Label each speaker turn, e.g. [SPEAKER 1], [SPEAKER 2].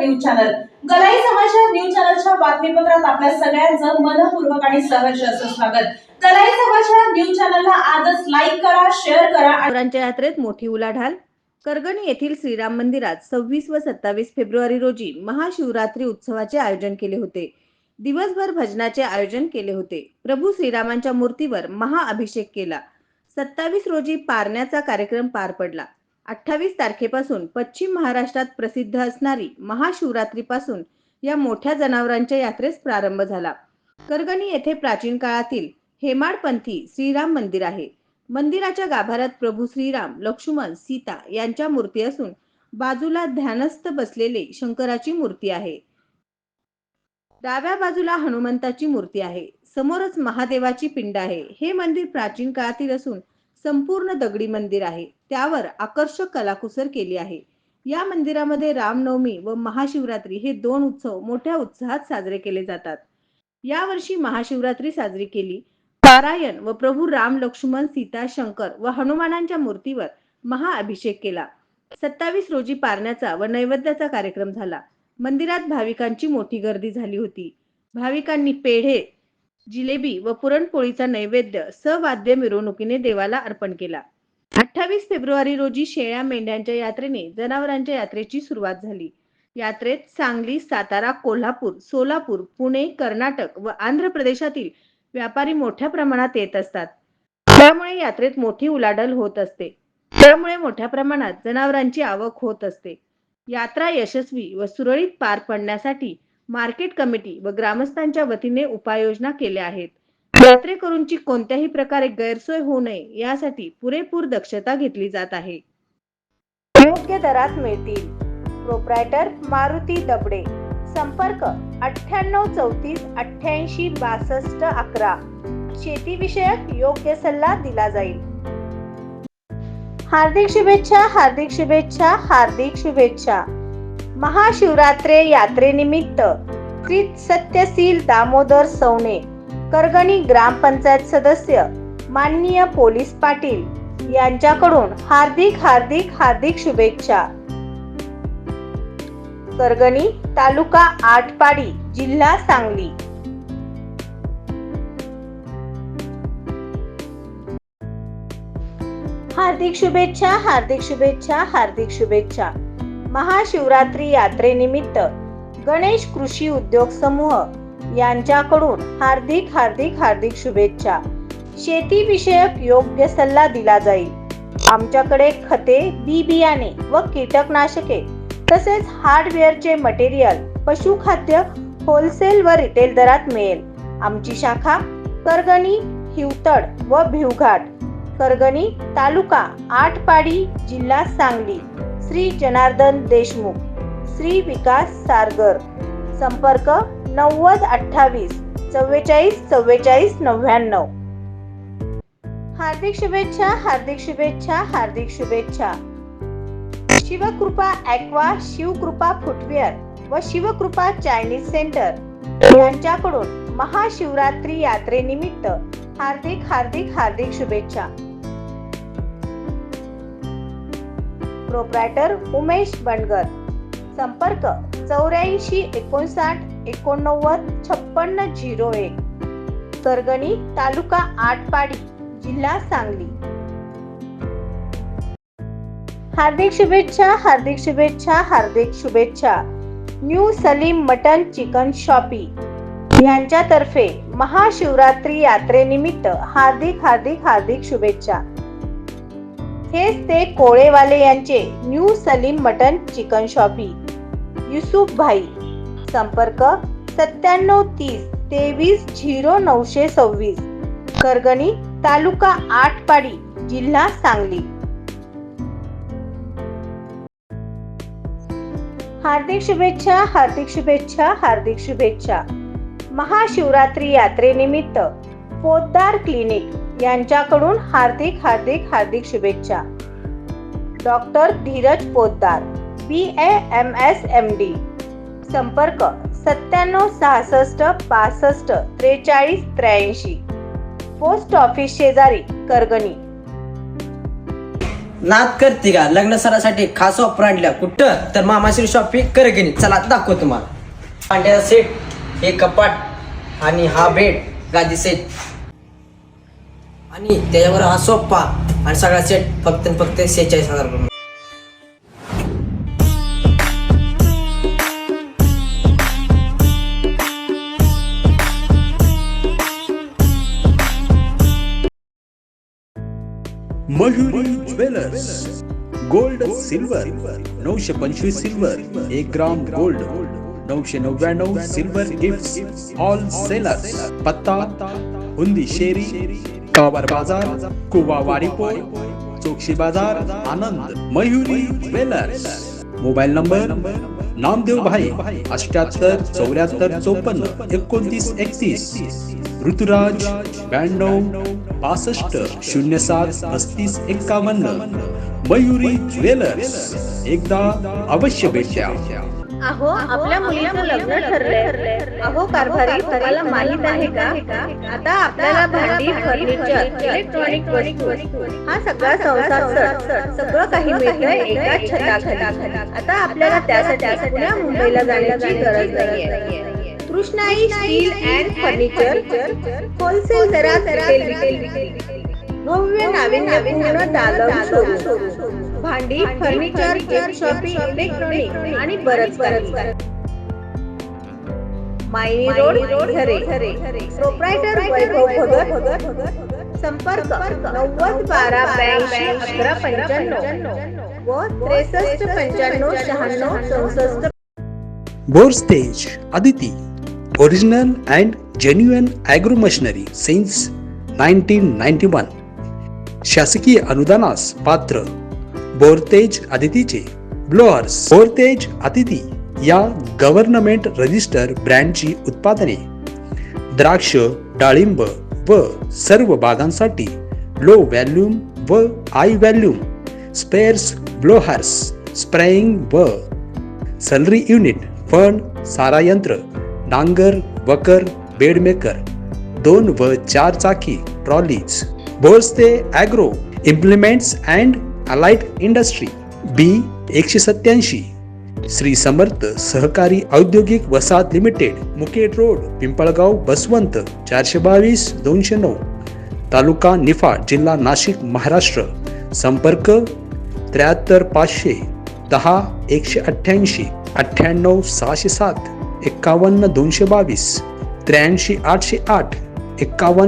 [SPEAKER 1] News channel गलाई समाचार news चॅनलच्या बातमीपत्रात आपल्या सगळ्यांचं मनपूर्वक आणि सहर्ष असं स्वागत. गलाई समाचार न्यूज चॅनलला आजच लाईक करा शेअर करा आणि
[SPEAKER 2] यात्रेत मोठी उलाढाल. करगणी येथील श्रीराम मंदिरात सव्वीस व सत्तावीस फेब्रुवारी रोजी महाशिवरात्री उत्सवाचे आयोजन केले होते. दिवसभर भजनाचे आयोजन केले होते. प्रभू श्रीरामांच्या मूर्तीवर महाअभिषेक केला. सत्तावीस रोजी पारण्याचा कार्यक्रम पार पडला. अठ्ठावीस तारखेपासून पश्चिम महाराष्ट्रात प्रसिद्ध असणारी महाशिवरात्रीपासून या मोठ्या जनावरांच्या यात्रेस प्रारंभ झाला. करगणी येथे प्राचीन काळातील हेमाडपंथी श्रीराम मंदिर आहे. मंदिराच्या गाभाऱ्यात प्रभू श्रीराम लक्ष्मण सीता यांच्या मूर्ती असून बाजूला ध्यानस्थ बसलेले शंकराची मूर्ती आहे. डाव्या बाजूला हनुमंताची मूर्ती आहे. समोरच महादेवाची पिंड आहे. हे मंदिर प्राचीन काळातील असून संपूर्ण दगडी मंदिर आहे. त्यावर आकर्षक कलाकुसर केली आहे. या मंदिरामध्ये रामनवमी व महाशिवरात्री हे दोन उत्सव मोठ्या उत्साहात साजरे केले जातात. यावर्षी महाशिवरात्री साजरी केली. पारायण व प्रभू राम लक्ष्मण सीता शंकर व हनुमानांच्या मूर्तीवर महाअभिषेक केला. सत्तावीस रोजी पारण्याचा व नैवेद्याचा कार्यक्रम झाला. मंदिरात भाविकांची मोठी गर्दी झाली होती. भाविकांनी पेढे जिलेबी व पुरणपोळीचा नैवेद्य सवाद्य मिरवणुकीने देवाला अर्पण केला. अठ्ठावीस फेब्रुवारी रोजी शेळ्या मेंढ्यांच्या यात्रेने जनावरांच्या यात्रेची सुरुवात झाली. यात्रेत सांगली सातारा कोल्हापूर सोलापूर पुणे कर्नाटक व आंध्र प्रदेशातील व्यापारी मोठ्या प्रमाणात येत असतात. त्यामुळे यात्रेत मोठी उलाढल होत असते. त्यामुळे मोठ्या प्रमाणात जनावरांची आवक होत असते. यात्रा यशस्वी व सुरळीत पार पडण्यासाठी मार्केट कमिटी व ग्रामस्थांच्या वतीने उपाययोजना केल्या आहेत. यात्रेकरूंची कोणत्याही प्रकारे गैरसोय होऊ नये यासाठी पुरेपूर दक्षता घेतली जात आहे. योग्य दरात मिळतील. प्रोप्रायटर मारुती दबडे. संपर्क अठ्ठ्याण्णव चौतीस अठ्ठ्याऐंशी बासष्ट अकरा. शेतीविषयक योग्य सल्ला दिला जाईल. हार्दिक शुभेच्छा हार्दिक शुभेच्छा हार्दिक शुभेच्छा. महाशिवरात्रे यात्रेनिमित्त श्री सत्यशील दामोदर सवणे करगणी ग्रामपंचायत सदस्य माननीय पोलीस पाटील यांच्याकडून हार्दिक हार्दिक हार्दिक शुभेच्छा. करगणी तालुका आटपाडी जिल्हा सांगली. हार्दिक शुभेच्छा हार्दिक शुभेच्छा हार्दिक शुभेच्छा. महाशिवरात्री यात्रेनिमित्त गणेश कृषी उद्योग समूह यांच्याकडून हार्दिक हार्दिक हार्दिक शुभेच्छा. शेतीविषयक योग्य सल्ला दिला जाईल. आमच्याकडे खते बी बियाणे व कीटकनाशके तसेच हार्डवेअरचे मटेरियल पशुखाद्य होलसेल व रिटेल दरात मिळेल. आमची शाखा करगणी हिवतड व भिवघाट. करगणी तालुका आटपाडी जिल्हा सांगली. श्री जनार्दन देशमुख श्री विकास सारगर. संपर्क नव्वद अठ्ठावीस चव्वेचाळीस चव्वेचाळीस नव्याण्णव. हार्दिक शुभेच्छा हार्दिक शुभेच्छा हार्दिक शुभेच्छा. शिवकृपा ॲक्वा शिवकृपा फुटवेअर व शिवकृपा चायनीज सेंटर यांच्याकडून महाशिवरात्री यात्रेनिमित्त हार्दिक हार्दिक हार्दिक शुभेच्छा. प्रोप्रायटर उमेश बनगर. संपर्क चौऱ्याऐंशी एकोणसाठ एकोणनव्वद छप्पन्न झिरो एक. करगणी तालुका आटपाडी जिल्हा सांगली. हार्दिक शुभेच्छा हार्दिक शुभेच्छा हार्दिक शुभेच्छा. New Salim mutton chicken shoppe. यांच्यातर्फे महाशिवरात्री यात्रेनिमित्त हार्दिक हार्दिक हार्दिक शुभेच्छा. हेच ते कोळेवाले यांचे new Salim mutton chicken shoppe. Yusuf bhai संपर्क सत्त्याण्णव तीस तेवीस झिरो नऊशे सव्वीस. करगणी तालुका आटपाडी जिल्हा सांगली. हार्दिक शुभेच्छा हार्दिक शुभेच्छा हार्दिक शुभेच्छा. महाशिवरात्री यात्रेनिमित्त पोद्दार क्लिनिक. यांच्याकडून हार्दिक हार्दिक हार्दिक शुभेच्छा. Doctor Dheeraj Poddar B M S M D. संपर्क सत्त्याण्णव सहासष्ट पासष्ट त्रेचाळीस त्र्याऐंशी. पोस्ट ऑफिस शेजारी करगणी.
[SPEAKER 3] नाद करते का? लग्न सरासाठी खास ऑफर आणल्या. कुठं? तर मामाश्री शॉपिंग करगणी. चला दाखव तुम्हाला. पांड्याचा सेट हे कपाट आणि हा बेड गादी सेट आणि त्याच्यावर हा सोप्पा आणि सगळा सेट फक्त फक्त सेहेचाळीस हजार रुपये.
[SPEAKER 4] मयुरी ज्वेलर्स. Gold silver. नऊशे पंचवीस सिल्वर. एक ग्राम गोल्ड. नऊशे नव्याण्णव सिल्वर गिफ्ट ऑल सेलर पत्ता हुंदी शेरी. कावर बाजार कुवावाडी चोक्षी बाजार Anand Mayuri jewellers. Mobile number Namdev bhai अष्ट्याहत्तर चौऱ्याहत्तर चौपन्न एकोणतीस एकतीस. ऋतुराज ब्याण्णव पासष्ट शून्य सात पस्तीस एक्कावन्न मयुरी ज्वेलर्स. एकदा अवश्य भेट द्या.
[SPEAKER 2] अहो आपल्या मुलीचं लग्न ठरलंय. अहो कारभारी तुम्हाला माहीत आहे का? आता आपल्याला भांडी फर्निचर इलेक्ट्रॉनिक वस्तू. हा सगळा संसार सर सगळं काही मिळतंय एका छताखाली. आता आपल्याला त्यासाठी पुण्या मुंबईला जाण्याची गरज नाहीये. Krishnai steel and furniture. Wholesale दरात रिटेल भव्य नाविन्यपूर्ण दालम शोरूम भांडी फर्निचर शॉपिंग इलेक्ट्रॉनिक आणि बरंच बरंच मायनी रोड झरे प्रोप्रायटर वैभव भगत. संपर्क नव्वद बारा ब्याऐंशी अकरा पंच्याण्णव. व त्रेसष्ट पंच्याण्णव शहाण्णव चौसष्ट.
[SPEAKER 4] Borstej Aditi. Original and genuine agro machinery since nineteen ninety one शासकीय अनुदानास पात्र. बोरतेज अदितीचे. ब्लोअर्स बोरतेज अदिती. या गव्हर्नमेंट रजिस्टर ब्रँडची उत्पादने. द्राक्ष डाळिंब व सर्व बागांसाठी लो व्हॅल्यूम व हाय व्हॅल्यूम स्पेअर्स ब्लोहर्स स्प्रेईंग व सलरी युनिट फण सारा यंत्र नांगर वकर बेडमेकर दोन व चार चाकी trolleys Borste agro implements and allied industry B एकशे सत्याऐंशी श्री समर्थ सहकारी औद्योगिक वसाहत लिमिटेड मुकेट रोड पिंपळगाव बसवंत चारशे बावीस दोनशे नऊ. तालुका निफाड जिल्हा नाशिक महाराष्ट्र. संपर्क त्र्याहत्तर पाचशे दहा एकशे अठ्ठ्याऐंशी अठ्ठ्याण्णव सहाशे सात एक्कावन्न दोनशे बावीस. त्र्याऐंशी आठशे आठ एक्कावन्न